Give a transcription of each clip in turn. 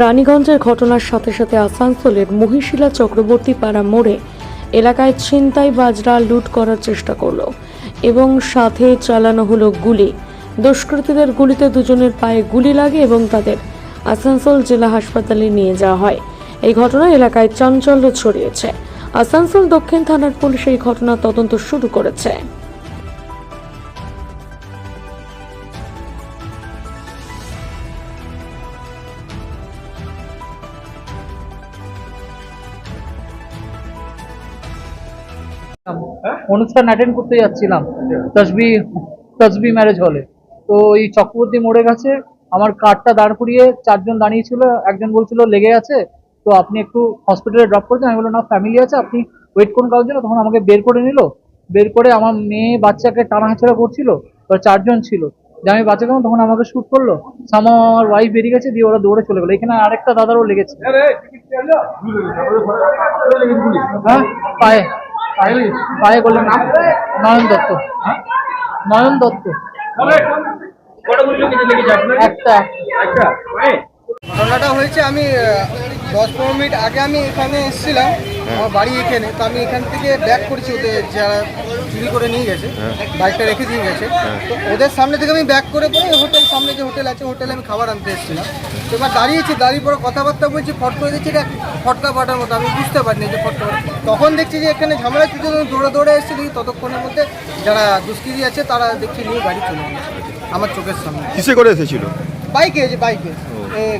রানীগঞ্জের ঘটনার সাথে সাথে আসানসোলের মহিশিলা চক্রবর্তী পাড়া মোড়ে এলাকায় ছিনতাই বাজরা লুট করার চেষ্টা করল এবং সাথে চালানো হলো গুলি। দুষ্কৃতীদের গুলিতে দুজনের পায়ে গুলি লাগে এবং তাদের আসানসোল জেলা হাসপাতালে নিয়ে যাওয়া হয়। এই ঘটনা এলাকায় চাঞ্চল্য ছড়িয়েছে। আসানসোল দক্ষিণ থানার পুলিশ এই ঘটনার তদন্ত শুরু করেছে। অনুষ্ঠান অ্যাটেন্ড করতে যাচ্ছিলাম। তসবি তসবি ম্যারেজ হলে তো এই চক্রবর্তী মোড়ে গেছে। আমার কারটা দাঁড় করিয়ে চারজন দাঁড়িয়ে ছিল একজন বলছিল লেগে আছে? তো আপনি একটু হসপিটালে ড্রপ করছেন? আমি বললাম না ফ্যামিলি আছে। আপনি ওয়েট করুন কারোর জন্য। তখন আমাকে বের করে নিল। বের করে আমার মেয়ে বাচ্চাকে টানা হাঁচড়া করছিল। তো চারজন ছিল। যে আমি বাচ্চা কেমন তখন আমাকে শ্যুট করল। সামা আমার ওয়াইফ বেরিয়ে গেছে দিয়ে ওরা দৌড়ে চলে গেলো। এখানে আরেকটা দাদারও লেগেছে। হ্যাঁ? পায়ে। পায়ে পায়ে করলেন নাম নয়ন দত্ত। হ্যাঁ? নয়ন দত্ত। একটা ঘটনাটা হয়েছে আমি দশ পনেরো মিনিট আগে আমি এখানে এসেছিলাম আমার বাড়ি এখানে তো আমি এখান থেকে ব্যাক করেছি ওদের যারা চুরি করে নিয়ে গেছে বাইকটা রেখে দিয়ে গেছে। তো ওদের সামনে থেকে আমি ব্যাক করে পরে হোটেল সামনে যে হোটেল আছে হোটেলে আমি খাবার আনতে এসেছিলাম। তো এবার দাঁড়িয়েছি দাঁড়িয়ে পরে কথাবার্তা বলছি ফট করে দিচ্ছি এটা ফটকা ফাটার মতো আমি বুঝতে পারিনি যে ফটকা তখন দেখছি যে এখানে ঝামেলা তখন দৌড়ে দৌড়ে এসেছি দেখি ততক্ষণের মধ্যে যারা দুষ্কৃতি আছে তারা দেখছি নিয়ে বাড়ি চলে গেছে আমার চোখের সামনে। কিসে করে এসেছিল? বাইকে যে বাইকে।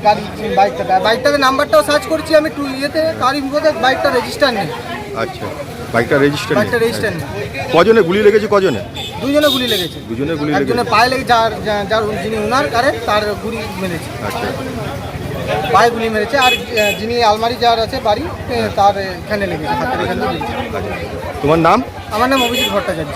গাড়ি বাইকটা বাইকটাতে নাম্বারটাও সার্চ করছি আমি টু ইয়েতে বিপদে বাইকটা রেজিস্টার নেই। আচ্ছা বাইকটা রেজিস্টার বাইকটা রেজিস্টার নেই। কজনে গুলি লেগেছে কজনে? দুজনে গুলি লেগেছে। দুজনে গুলি একজনের লেগেছে। পায়ে লেগে যার যার- যিনি ওনার তার গুলি মেরেছে। আচ্ছা। পায়ে গুলি মেরেছে আর যিনি আলমারি যার আছে বাড়ি তার এখানে লেগেছে হাতের এখানে লেগেছে। আচ্ছা। তোমার নাম? আমার নাম অভিজিৎ ভট্টাচার্য।